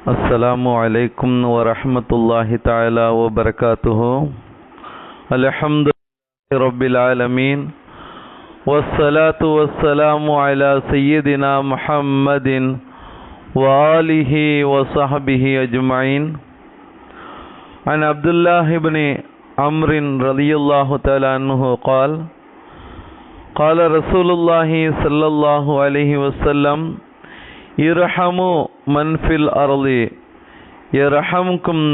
السلام عليكم ورحمة الله تعالى وبركاته. الحمد لله رب العالمين. والصلاة والسلام على سيدنا محمد وآله وصحبه أجمعين. عن عبد الله بن عمرو رضي الله تعالى عنه قال قال رسول الله صلى الله عليه وسلم இரஹமு மன்ஃபில் அருளி இரஹம்கும்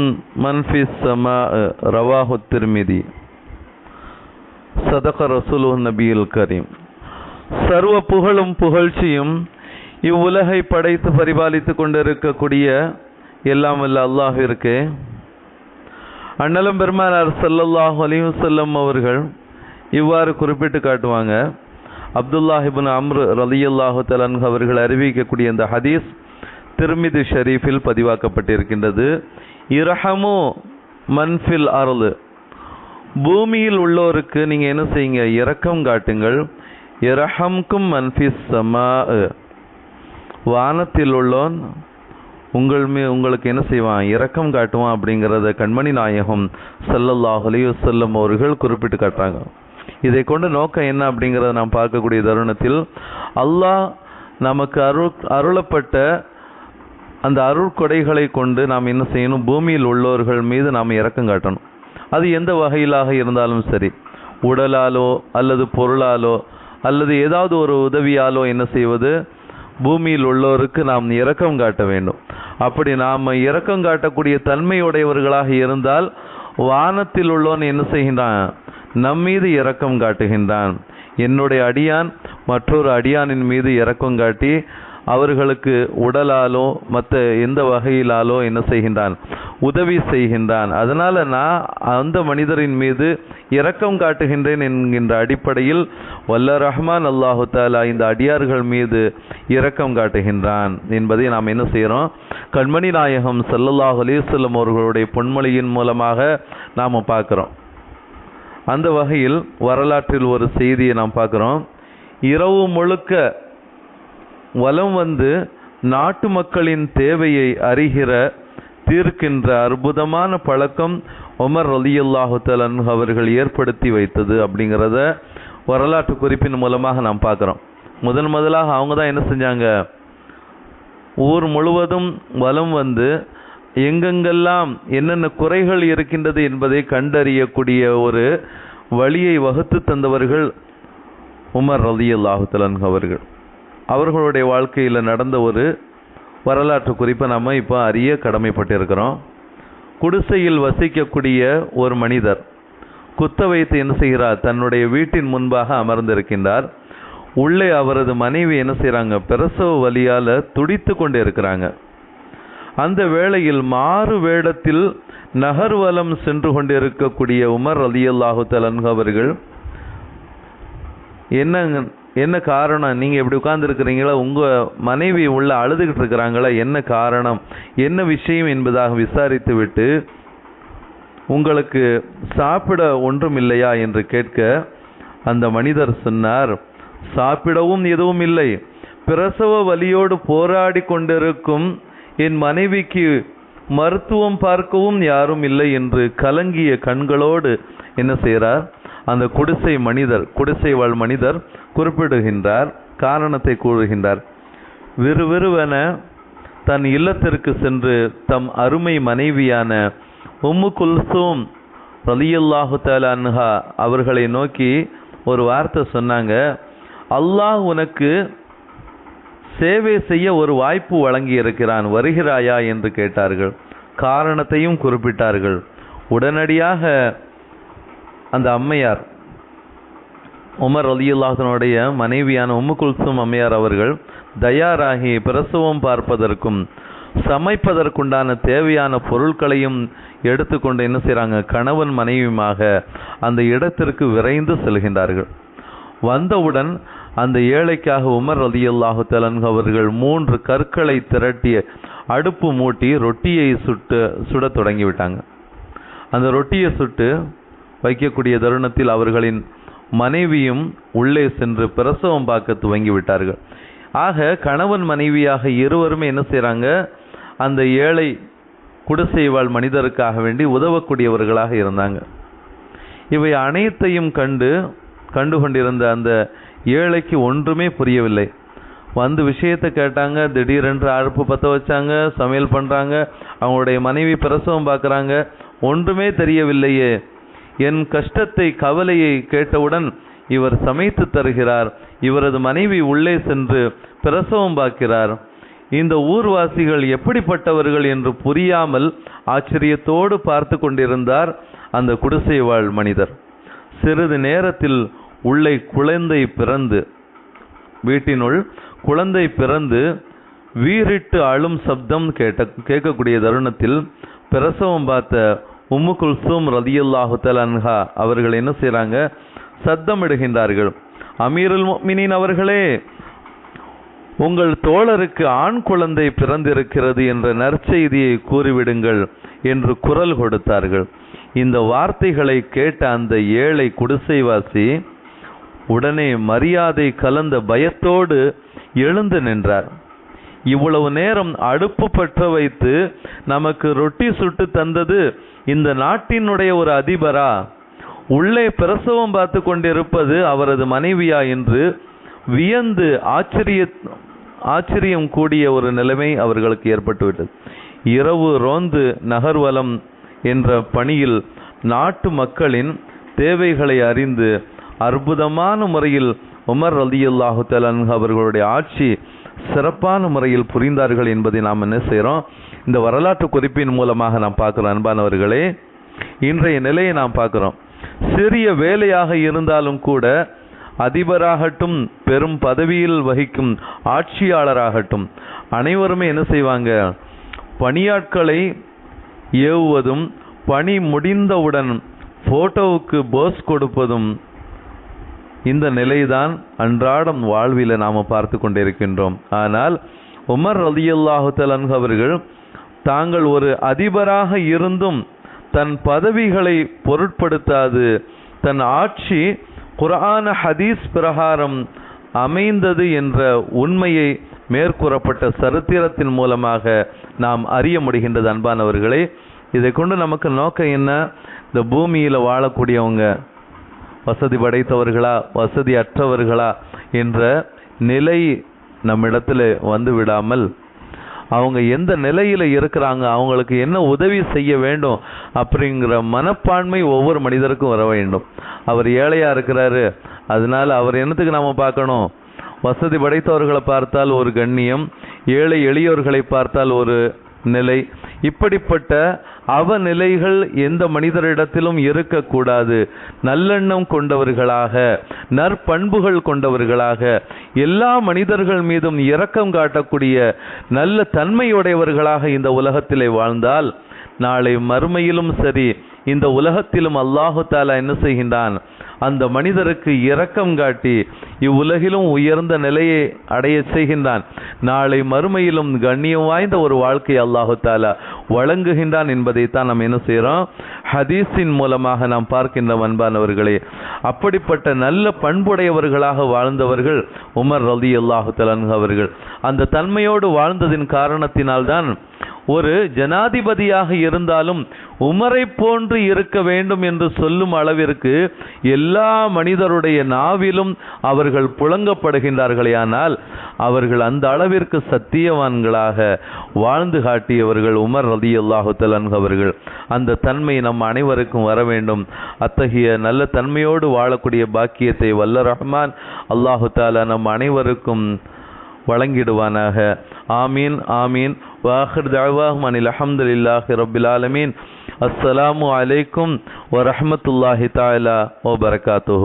மன்ஃபி சமா ரவாஹு திருமிதி. சதக ரசுலு நபியில் கரீம். சர்வ புகழும் புகழ்ச்சியும் இவ்வுலகை படைத்து பரிபாலித்து கொண்டிருக்கக்கூடிய எல்லாம் வல்ல அல்லாஹிற்கு. அண்ணலம் பெருமானார் சல்லல்லாஹ் அலிவசல்லம் அவர்கள் இவ்வாறு குறிப்பிட்டு காட்டுவாங்க. அப்துல்லாஹிபின் அம்ரு ரலியல்லாஹு தலன் அவர்கள் அறிவிக்கக்கூடிய இந்த ஹதீஸ் திருமிதி ஷரீஃபில் பதிவாக்கப்பட்டிருக்கின்றது. இரஹமு மன்ஃபில் அருள் பூமியில் உள்ளோருக்கு நீங்கள் என்ன செய்யுங்க? இரக்கம் காட்டுங்கள். இரஹம்கும் மன்ஃபிஸ் சமா வானத்தில் உள்ளோன் உங்கள் மீ உங்களுக்கு என்ன செய்வான்? இரக்கம் காட்டுவான் அப்படிங்கிறத கண்மணி நாயகம் ஸல்லல்லாஹு செல்லும் அவர்கள் குறிப்பிட்டு காட்டுறாங்க. இதை கொண்டு நோக்கம் என்ன அப்படிங்கிறத நாம் பார்க்கக்கூடிய தருணத்தில் அல்லாஹ் நமக்கு அருள் அருளப்பட்ட அந்த அருட்கொடைகளை கொண்டு நாம் என்ன செய்யணும்? பூமியில் உள்ளவர்கள் மீது நாம் இறக்கம் காட்டணும். அது எந்த வகையிலாக இருந்தாலும் சரி. உடலாலோ அல்லது பொருளாலோ அல்லது ஏதாவது ஒரு உதவியாலோ என்ன செய்வது? பூமியில் உள்ளோருக்கு நாம் இரக்கம் காட்ட வேண்டும். அப்படி நாம் இரக்கம் காட்டக்கூடிய தன்மையுடையவர்களாக இருந்தால் வானத்தில் உள்ளவன் என்ன செய்கின்றான்? நம்மீது இரக்கம் காட்டுகின்றான். என்னுடைய அடியான் மற்றொரு அடியானின் மீது இரக்கம் காட்டி அவர்களுக்கு உடலாலோ மற்ற எந்த வகையிலாலோ என்ன செய்கின்றான்? உதவி செய்கின்றான். அதனால் நான் அந்த மனிதரின் மீது இரக்கம் காட்டுகின்றேன் என்கின்ற அடிப்படையில் வல்ல ரஹ்மான் அல்லாஹு தாலா இந்த அடியார்கள் மீது இரக்கம் காட்டுகின்றான் என்பதை நாம் என்ன செய்கிறோம் கண்மணி நாயகம் சல்லல்லாஹ் அலிசல்லம் அவர்களுடைய பொன்மொழியின் மூலமாக நாம் பார்க்குறோம். அந்த வகையில் வரலாற்றில் ஒரு செய்தியை நாம் பார்க்குறோம். இரவு முழுக்க வலம் வந்து நாட்டு மக்களின் தேவையை அறிகிற தீர்க்கின்ற அற்புதமான பழக்கம் உமர் ரலியல்லாஹு தலன் அவர்கள் ஏற்படுத்தி வைத்தது அப்படிங்கிறத வரலாற்று குறிப்பின் மூலமாக நாம் பார்க்குறோம். முதன் முதலாக அவங்க தான் என்ன செஞ்சாங்க? ஊர் முழுவதும் வலம் வந்து எங்கெங்கெல்லாம் என்னென்ன குறைகள் இருக்கின்றது என்பதை கண்டறியக்கூடிய ஒரு வழியை வகுத்து தந்தவர்கள் உமர் ரதி அல்லாஹுத்தலன் அவர்கள். அவர்களுடைய வாழ்க்கையில் நடந்த ஒரு வரலாற்று குறிப்பை நம்ம இப்போ அறிய கடமைப்பட்டிருக்கிறோம். குடிசையில் வசிக்கக்கூடிய ஒரு மனிதர் குத்த வைத்து என்ன செய்கிறார்? தன்னுடைய வீட்டின் முன்பாக அமர்ந்திருக்கின்றார். உள்ளே அவரது மனைவி என்ன செய்கிறாங்க பிரசவ வழியால் துடித்து கொண்டு இருக்கிறாங்க அந்த வேளையில் மாறு வேடத்தில் நகர்வலம் சென்று கொண்டிருக்கக்கூடிய உமர் அலியல்லாஹு தலன் அவர்கள் என்ன என்ன காரணம்? நீங்கள் இப்படி உட்கார்ந்துருக்கிறீங்களா? உங்கள் மனைவி உள்ள அழுதுகிட்டு இருக்கிறாங்களா? என்ன காரணம்? என்ன விஷயம் என்பதாக விசாரித்து விட்டு உங்களுக்கு சாப்பிட ஒன்றும் இல்லையா என்று கேட்க அந்த மனிதர் சொன்னார் சாப்பிடவும் எதுவும் இல்லை. பிரசவ வலியோடு போராடி கொண்டிருக்கும் என் மனைவிக்கு மருத்துவம் பார்க்கவும் யாரும் இல்லை என்று கலங்கிய கண்களோடு என்ன செய்கிறார்? அந்த குடிசை மனிதர் குடிசை வாழ் மனிதர் குறிப்பிடுகின்றார் காரணத்தை கூறுகின்றார். விறுவிறுவென தன் இல்லத்திற்கு சென்று தம் அருமை மனைவியான உம்மு குல்சூம் ரலியல்லாஹு அன்ஹா அவர்களை நோக்கி ஒரு வார்த்தை சொன்னாங்க அல்லாஹ் உனக்கு சேவை செய்ய ஒரு வாய்ப்பு வழங்கி இருக்கிறான் வருகிறாயா என்று கேட்டார்கள். காரணத்தையும் குறிப்பிட்டார்கள். உடனடியாக அந்த அம்மையார் உமர் அலியுல்லாஹனுடைய மனைவியான உம்மு குல்சும் அம்மையார் அவர்கள் தயாராகி பிரசவம் பார்ப்பதற்கும் சமைப்பதற்குண்டான தேவையான பொருட்களையும் எடுத்துக்கொண்டு என்ன செய்கிறாங்க கணவன் மனைவியுமாக அந்த இடத்திற்கு விரைந்து செல்கின்றார்கள். வந்தவுடன் அந்த ஏழைக்காக உமர் ரலியல்லாஹு தலன் அவர்கள் மூன்று கற்களை திரட்டிய அடுப்பு மூட்டி ரொட்டியை சுட்டு சுடத் தொடங்கிவிட்டாங்க. அந்த ரொட்டியை சுட்டு வைக்கக்கூடிய தருணத்தில் அவர்களின் மனைவியும் உள்ளே சென்று பிரசவம் பார்க்க துவங்கி விட்டார்கள் ஆக கணவன் மனைவியாக இருவருமே என்ன செய்கிறாங்க அந்த ஏழை குடிசைவாழ் மனிதருக்காக வேண்டி உதவக்கூடியவர்களாக இருந்தாங்க. இவை அனைத்தையும் கண்டு கண்டு கொண்டிருந்த அந்த ஏழைக்கு ஒன்றுமே புரியவில்லை. வந்து விஷயத்தை கேட்டாங்க திடீரென்று அடுப்பு பற்ற வச்சாங்க சமையல் பண்ணுறாங்க அவங்களுடைய மனைவி பிரசவம் பார்க்குறாங்க ஒன்றுமே தெரியவில்லையே. என் கஷ்டத்தை கவலையை கேட்டவுடன் இவர் சமைத்து தருகிறார். இவரது மனைவி உள்ளே சென்று பிரசவம் பார்க்கிறார். இந்த ஊர்வாசிகள் எப்படிப்பட்டவர்கள் என்று புரியாமல் ஆச்சரியத்தோடு பார்த்து கொண்டிருந்தார் அந்த குடிசை வாழ் மனிதர். சிறிது நேரத்தில் உள்ளே குழந்தை பிறந்து வீட்டினுள் குழந்தை பிறந்து வீறிட்டு அழும் சப்தம் கேட்ட கேட்கக்கூடிய தருணத்தில் பிரசவம் பார்த்த உம்மு குல்சூம் ரதியுல்லாஹு தலன்ஹா அவர்கள் என்ன செய்கிறாங்க சத்தமிடுகின்றார்கள். அமீருல் மினின் அவர்களே உங்கள் தோழருக்கு ஆண் குழந்தை பிறந்திருக்கிறது என்ற நற்செய்தியை கூறிவிடுங்கள் என்று குரல் கொடுத்தார்கள். இந்த வார்த்தைகளை கேட்ட அந்த ஏழை குடிசைவாசி உடனே மரியாதை கலந்த பயத்தோடு எழுந்து நின்றார். இவ்வளவு நேரம் அடுப்பு பற்ற வைத்து நமக்கு ரொட்டி சுட்டு தந்தது இந்த நாட்டினுடைய ஒரு அதிபரா? உள்ளே பிரசவம் பார்த்து கொண்டிருப்பது அவரது மனைவியா என்று வியந்து ஆச்சரிய ஆச்சரியம் கூடிய ஒரு நிலைமை அவர்களுக்கு ஏற்பட்டுவிட்டது. இரவு ரோந்து நகர்வலம் என்ற பணியில் நாட்டு மக்களின் தேவைகளை அறிந்து அற்புதமான முறையில் உமர் ரலியல்லாஹு தலன் அவர்களுடைய ஆட்சி சிறப்பான முறையில் புரிந்தார்கள் என்பதை நாம் என்ன செய்கிறோம் இந்த வரலாற்று குறிப்பின் மூலமாக நாம் பார்க்குறோம். அன்பானவர்களே இன்றைய நிலையை நாம் பார்க்குறோம். சிறிய வேலையாக இருந்தாலும் கூட அதிபராகட்டும் பெரும் பதவியில் வகிக்கும் ஆட்சியாளராகட்டும் அனைவருமே என்ன செய்வாங்க? பணியாட்களை ஏவுவதும் பணி முடிந்தவுடன் போட்டோவுக்கு போஸ் கொடுப்பதும் இந்த நிலைதான் அன்றாடம் வாழ்வில் நாம் பார்த்து கொண்டிருக்கின்றோம். ஆனால் உமர் ரதியுல்லாஹுத்தலன் அவர்கள் தாங்கள் ஒரு அதிபராக இருந்தும் தன் பதவிகளை பொருட்படுத்தாது தன் ஆட்சி குரான ஹதீஸ் பிரகாரம் அமைந்தது என்ற உண்மையை மேற்கூறப்பட்ட சரித்திரத்தின் மூலமாக நாம் அறிய முடிகின்றது அன்பானவர்களே. இதை கொண்டு நமக்கு நோக்கம் என்ன? இந்த பூமியில் வாழக்கூடியவங்க வசதி படைத்தவர்களா வசதி அற்றவர்களா என்ற நிலை நம்மிடத்தில் வந்து விடாமல் அவங்க எந்த நிலையில் இருக்கிறாங்க அவங்களுக்கு என்ன உதவி செய்ய வேண்டும் அப்படிங்கிற மனப்பான்மை ஒவ்வொரு மனிதருக்கும் வர வேண்டும். அவர் ஏழையாக இருக்கிறாரு அதனால அவர் என்னத்துக்கு நாம் பார்க்கணும்? வசதி படைத்தவர்களை பார்த்தால் ஒரு கண்ணியம் ஏழை எளியோர்களை பார்த்தால் ஒரு நிலை இப்படிப்பட்ட அவநிலைகள் எந்த மனிதரிடத்திலும் இருக்கக்கூடாது. நல்லெண்ணம் கொண்டவர்களாக நற்பண்புகள் கொண்டவர்களாக எல்லா மனிதர்கள் மீதும் இரக்கம் காட்டக்கூடிய நல்ல தன்மையுடையவர்களாக இந்த உலகத்திலே வாழ்ந்தால் நாளை மறுமையிலும் சரி இந்த உலகத்திலும் அல்லாஹு தாலா என்ன செய்கின்றான்? அந்த மனிதருக்கு இரக்கம் காட்டி இவ்வுலகிலும் உயர்ந்த நிலையை அடைய செய்கின்றான். நாளை மறுமையிலும் கண்ணியம் வாய்ந்த ஒரு வாழ்க்கை அல்லாஹு தாலா வழங்குகின்றான் என்பதைத்தான் நாம் என்ன செய்கிறோம் ஹதீஸின் மூலமாக நாம் பார்க்கின்ற அன்பானவர்களே அப்படிப்பட்ட நல்ல பண்புடையவர்களாக வாழ்ந்தவர்கள் உமர் ரதி அல்லாஹு தலன் அவர்கள். அந்த தன்மையோடு வாழ்ந்ததின் காரணத்தினால்தான் ஒரு ஜனாதிபதியாக இருந்தாலும் உமரை போன்று இருக்க வேண்டும் என்று சொல்லும் அளவிற்கு எல்லா மனிதருடைய நாவிலும் அவர்கள் புழங்கப்படுகின்றார்களேயானால் அவர்கள் அந்த அளவிற்கு சத்தியவான்களாக வாழ்ந்து காட்டியவர்கள் உமர் ரதி அல்லாஹு அவர்கள். அந்த தன்மை நம் அனைவருக்கும் வர வேண்டும். அத்தகைய நல்ல தன்மையோடு வாழக்கூடிய பாக்கியத்தை வல்ல ரஹ்மான் அல்லாஹு தாலா நம் அனைவருக்கும் வழங்கிடுவானாக. ஆமீன் ஆமீன். وآخر دعواهم أن الحمد لله رب العالمين. السلام عليكم ورحمة الله تعالى وبركاته.